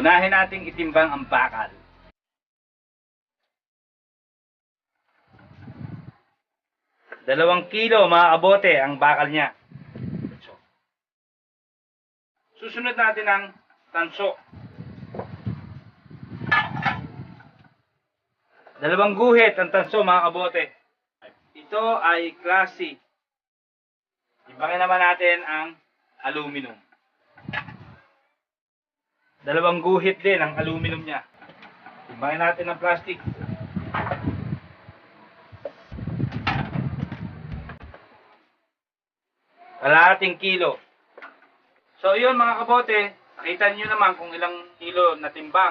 try nating itimbang ang bakal. Dalawang kilo mga kabote ang bakal niya. Susunod natin ang tanso. Dalawang guhit ang tanso mga kabote. Ito ay klase. Ibangin naman natin ang aluminum. Dalawang guhit din ang aluminum niya. Ibangin natin ang plastic. Kalahating kilo. So yun mga kabote, nakita nyo naman kung ilang kilo na timbang.